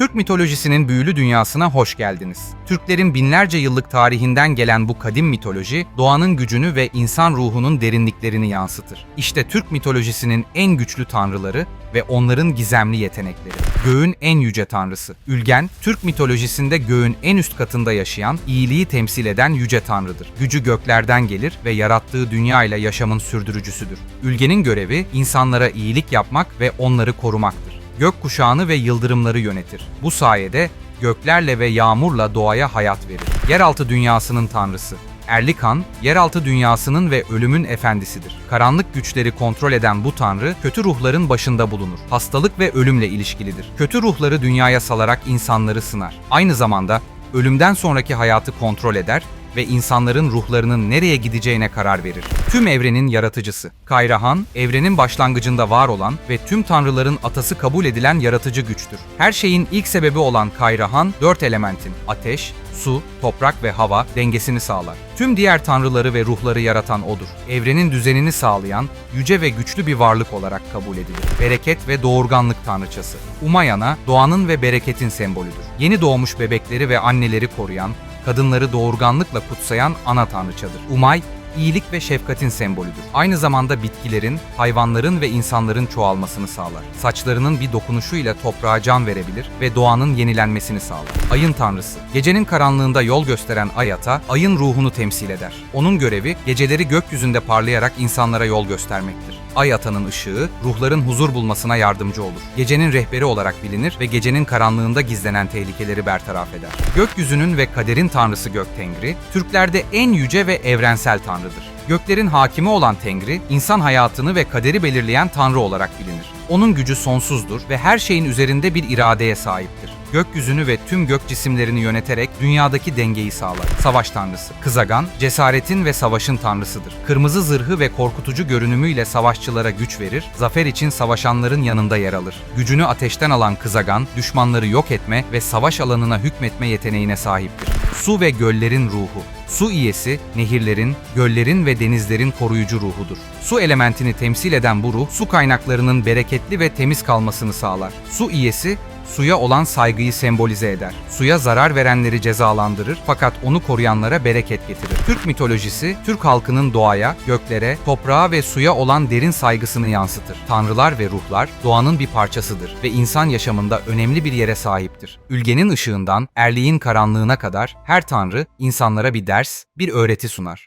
Türk mitolojisinin büyülü dünyasına hoş geldiniz. Türklerin binlerce yıllık tarihinden gelen bu kadim mitoloji, doğanın gücünü ve insan ruhunun derinliklerini yansıtır. İşte Türk mitolojisinin en güçlü tanrıları ve onların gizemli yetenekleri. Göğün en yüce tanrısı. Ülgen, Türk mitolojisinde göğün en üst katında yaşayan, iyiliği temsil eden yüce tanrıdır. Gücü göklerden gelir ve yarattığı dünya ile yaşamın sürdürücüsüdür. Ülgenin görevi insanlara iyilik yapmak ve onları korumaktır. Gök kuşağını ve yıldırımları yönetir. Bu sayede göklerle ve yağmurla doğaya hayat verir. Yeraltı dünyasının tanrısı. Erlikan, yeraltı dünyasının ve ölümün efendisidir. Karanlık güçleri kontrol eden bu tanrı, kötü ruhların başında bulunur. Hastalık ve ölümle ilişkilidir. Kötü ruhları dünyaya salarak insanları sınar. Aynı zamanda ölümden sonraki hayatı kontrol eder ve insanların ruhlarının nereye gideceğine karar verir. Tüm evrenin yaratıcısı. Kayrahan, evrenin başlangıcında var olan ve tüm tanrıların atası kabul edilen yaratıcı güçtür. Her şeyin ilk sebebi olan Kayrahan, dört elementin ateş, su, toprak ve hava dengesini sağlar. Tüm diğer tanrıları ve ruhları yaratan odur. Evrenin düzenini sağlayan, yüce ve güçlü bir varlık olarak kabul edilir. Bereket ve doğurganlık tanrıçası. Umayana, doğanın ve bereketin sembolüdür. Yeni doğmuş bebekleri ve anneleri koruyan, kadınları doğurganlıkla kutsayan ana tanrıçadır. Umay, iyilik ve şefkatin sembolüdür. Aynı zamanda bitkilerin, hayvanların ve insanların çoğalmasını sağlar. Saçlarının bir dokunuşuyla toprağa can verebilir ve doğanın yenilenmesini sağlar. Ayın tanrısı. Gecenin karanlığında yol gösteren Ayata, ayın ruhunu temsil eder. Onun görevi geceleri gökyüzünde parlayarak insanlara yol göstermektir. Ay atanın ışığı, ruhların huzur bulmasına yardımcı olur. Gecenin rehberi olarak bilinir ve gecenin karanlığında gizlenen tehlikeleri bertaraf eder. Gökyüzünün ve kaderin tanrısı Gök Tengri, Türklerde en yüce ve evrensel tanrıdır. Göklerin hakimi olan Tengri, insan hayatını ve kaderi belirleyen tanrı olarak bilinir. Onun gücü sonsuzdur ve her şeyin üzerinde bir iradeye sahiptir. Gökyüzünü ve tüm gök cisimlerini yöneterek dünyadaki dengeyi sağlar. Savaş tanrısı. Kızagan, cesaretin ve savaşın tanrısıdır. Kırmızı zırhı ve korkutucu görünümüyle savaşçılara güç verir, zafer için savaşanların yanında yer alır. Gücünü ateşten alan Kızagan, düşmanları yok etme ve savaş alanına hükmetme yeteneğine sahiptir. Su ve göllerin ruhu. Su iyesi, nehirlerin, göllerin ve denizlerin koruyucu ruhudur. Su elementini temsil eden bu ruh, su kaynaklarının bereketli ve temiz kalmasını sağlar. Su iyesi, suya olan saygıyı sembolize eder. Suya zarar verenleri cezalandırır fakat onu koruyanlara bereket getirir. Türk mitolojisi, Türk halkının doğaya, göklere, toprağa ve suya olan derin saygısını yansıtır. Tanrılar ve ruhlar doğanın bir parçasıdır ve insan yaşamında önemli bir yere sahiptir. Ülgenin ışığından erliğin karanlığına kadar her tanrı insanlara bir ders, bir öğreti sunar.